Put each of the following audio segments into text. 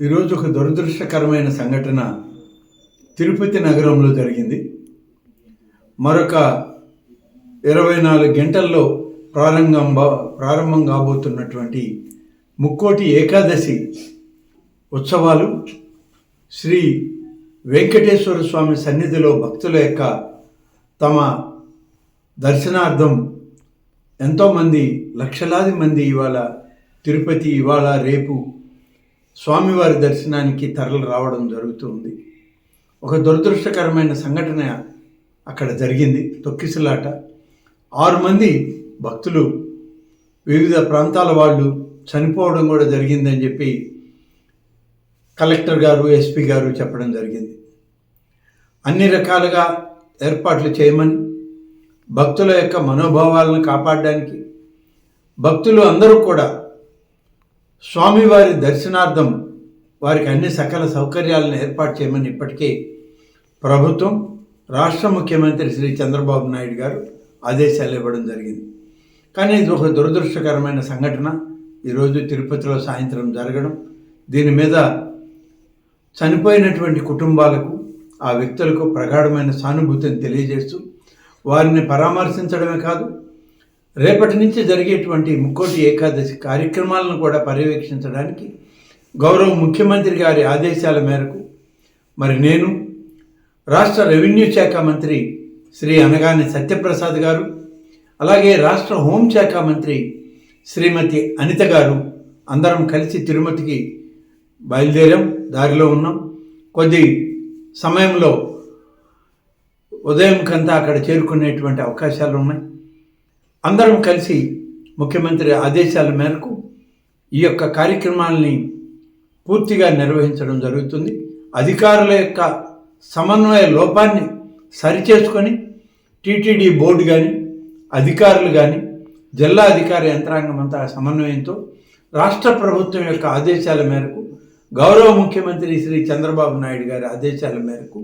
ఈరోజు ఒక దురదృష్టకరమైన సంఘటన తిరుపతి నగరంలో జరిగింది. మరొక ఇరవై నాలుగు గంటల్లో ప్రారంభం ప్రారంభం కాబోతున్నటువంటి ముక్కోటి ఏకాదశి ఉత్సవాలు శ్రీ వెంకటేశ్వర స్వామి సన్నిధిలో భక్తుల యొక్క తమ దర్శనార్థం ఎంతోమంది లక్షలాది మంది ఇవాళ తిరుపతి ఇవాళ రేపు స్వామివారి దర్శనానికి తరలి రావడం జరుగుతుంది. ఒక దురదృష్టకరమైన సంఘటన అక్కడ జరిగింది. తొక్కిసలాట. ఆరు మంది భక్తులు వివిధ ప్రాంతాల వాళ్ళు చనిపోవడం కూడా జరిగిందని చెప్పి కలెక్టర్ గారు ఎస్పీ గారు చెప్పడం జరిగింది. అన్ని రకాలుగా ఏర్పాట్లు చేయమని భక్తుల యొక్క మనోభావాలను కాపాడడానికి భక్తులు అందరూ కూడా స్వామివారి దర్శనార్థం వారికి అన్ని సకల సౌకర్యాలను ఏర్పాటు చేయమని ఇప్పటికే ప్రభుత్వం రాష్ట్ర ముఖ్యమంత్రి శ్రీ చంద్రబాబు నాయుడు గారు ఆదేశాలు ఇవ్వడం జరిగింది. కానీ ఇది ఒక దురదృష్టకరమైన సంఘటన. ఈరోజు తిరుపతిలో సాయంత్రం జరగడం. దీని మీద చనిపోయినటువంటి కుటుంబాలకు ఆ వ్యక్తులకు ప్రగాఢమైన సానుభూతిని తెలియజేస్తూ వారిని పరామర్శించడమే కాదు రేపటి నుంచి జరిగేటువంటి ముక్కోటి ఏకాదశి కార్యక్రమాలను కూడా పర్యవేక్షించడానికి గౌరవ ముఖ్యమంత్రి గారి ఆదేశాల మేరకు మరి నేను రాష్ట్ర రెవెన్యూ శాఖ మంత్రి శ్రీ అనగాని సత్యప్రసాద్ గారు అలాగే రాష్ట్ర హోంశాఖ మంత్రి శ్రీమతి అనిత గారు అందరం కలిసి తిరుమతికి బయలుదేరాం దారిలో ఉన్నాం. కొద్ది సమయంలో ఉదయం కంతా అక్కడ చేరుకునేటువంటి అవకాశాలు ఉన్నాయి. అందరం కలిసి ముఖ్యమంత్రి ఆదేశాల మేరకు ఈ యొక్క కార్యక్రమాల్ని పూర్తిగా నిర్వహించడం జరుగుతుంది. అధికారుల యొక్క సమన్వయ లోపాన్ని సరిచేసుకొని టీటీడీ బోర్డు కానీ అధికారులు కానీ జిల్లా అధికార యంత్రాంగం అంతా సమన్వయంతో రాష్ట్ర ప్రభుత్వం యొక్క ఆదేశాల మేరకు గౌరవ ముఖ్యమంత్రి శ్రీ చంద్రబాబు నాయుడు గారి ఆదేశాల మేరకు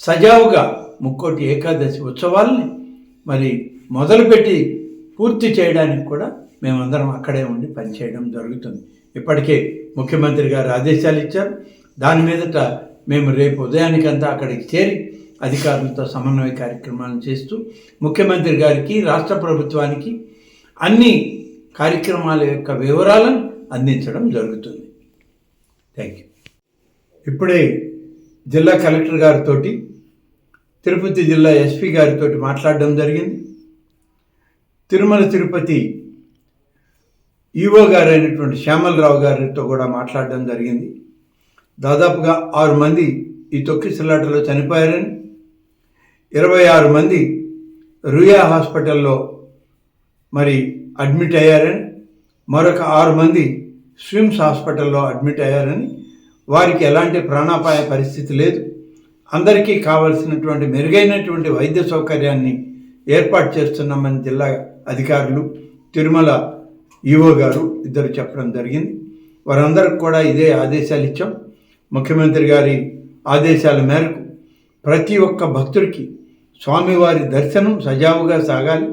సజావుగా ముక్కోటి ఏకాదశి ఉత్సవాల్ని మరి మొదలుపెట్టి పూర్తి చేయడానికి కూడా మేమందరం అక్కడే ఉండి పనిచేయడం జరుగుతుంది. ఇప్పటికే ముఖ్యమంత్రి గారు ఆదేశాలు ఇచ్చారు. దాని మీదట మేము రేపు ఉదయానికంతా అక్కడికి చేరి అధికారులతో సమన్వయ కార్యక్రమాలను చేస్తూ ముఖ్యమంత్రి గారికి రాష్ట్ర ప్రభుత్వానికి అన్ని కార్యక్రమాల యొక్క వివరాలను అందించడం జరుగుతుంది. థ్యాంక్ యూ ఇప్పుడే జిల్లా కలెక్టర్ గారితో తిరుపతి జిల్లా ఎస్పీ గారితో మాట్లాడడం జరిగింది. తిరుమల తిరుపతి ఈవో గారు అయినటువంటి శ్యామలరావు గారితో కూడా మాట్లాడడం జరిగింది. దాదాపుగా ఆరు మంది ఈ తొక్కిసలాటలో చనిపోయారని ఇరవై ఆరు మంది రుయా హాస్పిటల్లో మరి అడ్మిట్ అయ్యారని మరొక ఆరు మంది స్విమ్స్ హాస్పిటల్లో అడ్మిట్ అయ్యారని వారికి ఎలాంటి ప్రాణాపాయ పరిస్థితి లేదు. అందరికీ కావలసినటువంటి మెరుగైనటువంటి వైద్య సౌకర్యాన్ని ఏర్పాటు చేస్తున్నామని జిల్లా అధికారులు తిరుమల ఈవో గారు ఇద్దరు చెప్పడం జరిగింది. వారందరికి కూడా ఇదే ఆదేశాలు ఇచ్చాం. ముఖ్యమంత్రి గారి ఆదేశాల మేరకు ప్రతి ఒక్క భక్తుడికి స్వామివారి దర్శనం సజావుగా సాగాలి.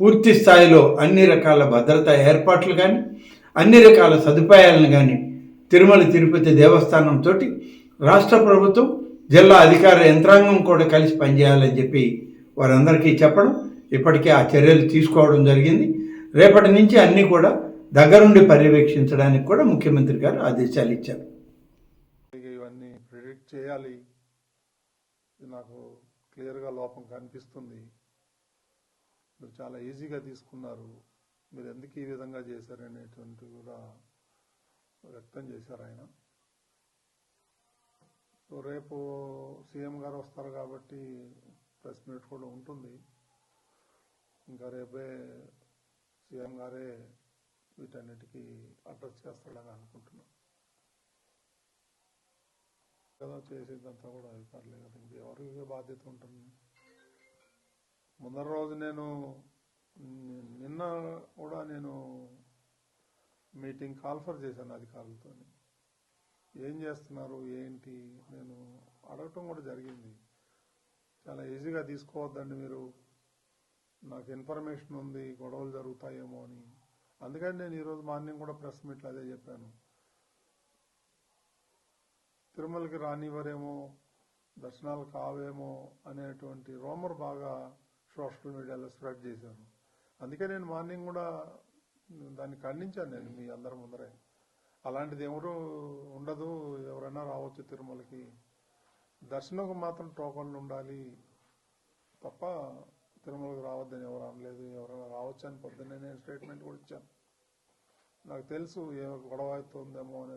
పూర్తి స్థాయిలో అన్ని రకాల భద్రతా ఏర్పాట్లు కానీ అన్ని రకాల సదుపాయాలను కానీ తిరుమల తిరుపతి దేవస్థానంతో రాష్ట్ర ప్రభుత్వం జిల్లా అధికార యంత్రాంగం కూడా కలిసి పనిచేయాలని చెప్పి వారందరికీ చెప్పడం ఇప్పటికే ఆ చర్యలు తీసుకోవడం జరిగింది. రేపటి నుంచి అన్నీ కూడా దగ్గరుండి పర్యవేక్షించడానికి కూడా ముఖ్యమంత్రి గారు ఆదేశాలు ఇచ్చారు. ఇవన్నీ ప్రిడిక్ట్ చేయాలి. ఇది నాకు క్లియర్గా లోపం కనిపిస్తుంది. మీరు చాలా ఈజీగా తీసుకున్నారు. మీరు ఎందుకు ఈ విధంగా చేశారనేటువంటి కూడా వ్యక్తం చేశారు ఆయన. సో రేపు సీఎం గారు వస్తారు కాబట్టి ప్రెస్ మీట్ కూడా ఉంటుంది. ఇంకా రేపే సీఎం గారే వీటన్నిటికీ అడ్రస్ చేస్తాడని అనుకుంటున్నాను కదా చేసేదంతా కూడా అధికారులే కదా ఇంక ఎవరికి బాధ్యత ఉంటుంది ముందర రోజు నేను నిన్న కూడా నేను మీటింగ్ కాల్ఫర్ చేశాను అధికారులతో ఏం చేస్తున్నారు ఏంటి నేను అడగటం కూడా జరిగింది చాలా ఈజీగా తీసుకోవద్దండి మీరు నాకు ఇన్ఫర్మేషన్ ఉంది గొడవలు జరుగుతాయేమో అని. అందుకని నేను ఈరోజు మార్నింగ్ కూడా ప్రెస్ మీట్లో అదే చెప్పాను. తిరుమలకి రానివ్వరేమో దర్శనాలు కావేమో అనేటువంటి రోమర్ బాగా సోషల్ మీడియాలో స్ప్రెడ్ చేశాను అందుకే నేను మార్నింగ్ కూడా దాన్ని ఖండించాను నేను మీ అందరి ముందరే. అలాంటిది ఎవరు ఉండదు ఎవరైనా రావచ్చు తిరుమలకి. దర్శనంకు మాత్రం టోకన్లు ఉండాలి తప్ప తిరుమలకు రావద్దని ఎవరు అనలేదు ఎవరైనా రావచ్చు అని పొద్దున్నే నేను స్టేట్మెంట్ కూడా ఇచ్చాను. నాకు తెలుసు ఏ గొడవ అవుతుందేమో అనే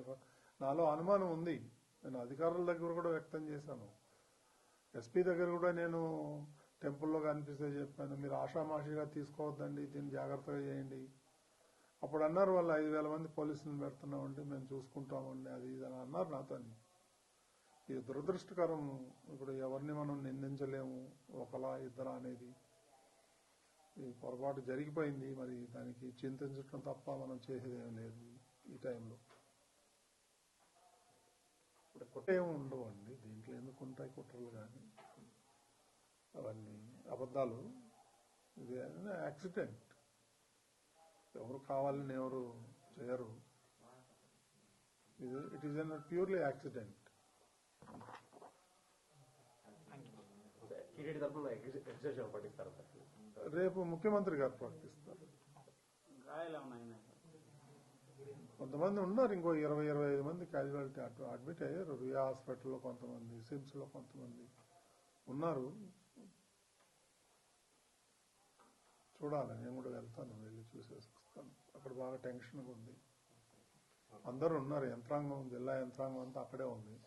నాలో అనుమానం ఉంది. నేను అధికారుల దగ్గర కూడా వ్యక్తం చేశాను. ఎస్పీ దగ్గర కూడా నేను టెంపుల్లో కనిపిస్తే చెప్పాను మీరు ఆషామాషిగా తీసుకోవద్దండి దీన్ని జాగ్రత్తగా చేయండి. అప్పుడు అన్నారు వాళ్ళు ఐదు వేల మంది పోలీసులను పెడుతున్నామండి మేము చూసుకుంటామండి అది ఇది అని అన్నారు నాతో ఇది దురదృష్టకరం ఇప్పుడు ఎవరిని మనం నిందించలేము ఒకలా ఇద్దరా అనేది. పొరపాటు జరిగిపోయింది మరి దానికి చింతించడం తప్ప మనం చేసేది ఏం లేదు ఈ టైంలో. ఇప్పుడు ఏమి ఉండవండి దీంట్లో ఎందుకు ఉంటాయి కుట్రలు కానీ? అవన్నీ అబద్ధాలు. ఇది యాక్సిడెంట్. ఎవరు కావాలని ఎవరు చేయరు. It is an purely accident TDD తరఫున ఎక్సెషన్ పట్టిస్తారు సార్ రేపు ముఖ్యమంత్రి గారు ప్రకటిస్తారు. కొంతమంది ఉన్నారు ఇంకో ఇరవై ఇరవై ఐదు మంది క్యాజువాలిటీ అడ్మిట్ అయ్యారు. రియా హాస్పిటల్లో కొంతమంది సిమ్స్లో కొంతమంది ఉన్నారు. చూడాలి నేను కూడా వెళ్తాను వెళ్ళి చూసేసి వస్తాను. అక్కడ బాగా టెన్షన్గా ఉంది. అందరూ ఉన్నారు యంత్రాంగం జిల్లా యంత్రాంగం అంతా అక్కడే ఉంది.